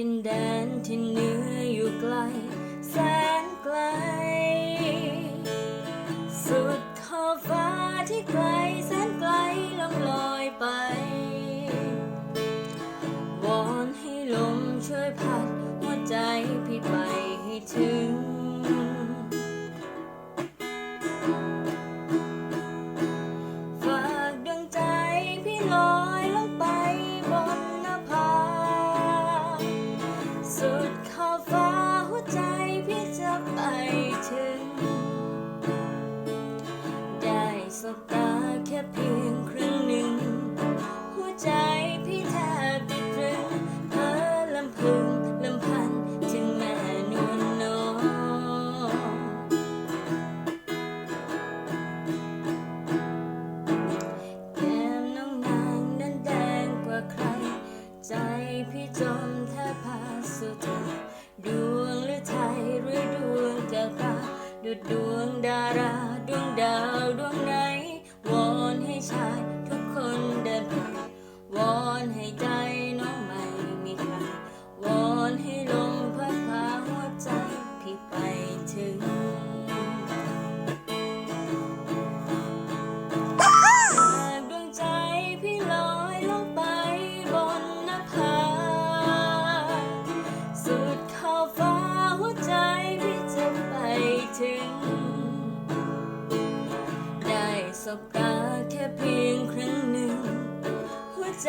ดินแดนที่เหนืออยู่ไกล แสนไกล สุดขอบฟ้าที่ไกลแสนไกลล่องลอยไป วอนให้ลมช่วยพัดหัวใจพี่ไป ใจพี่จมแทบพาสุดาดวงหรือไทยหรือดวงกะตาดูดวงดาราดวงดาวดวงไหน วอนให้ชายทุกคนเดินผ่านวอนให้ใจ สบตาแค่เพียงครั้งหนึ่ง หัวใจ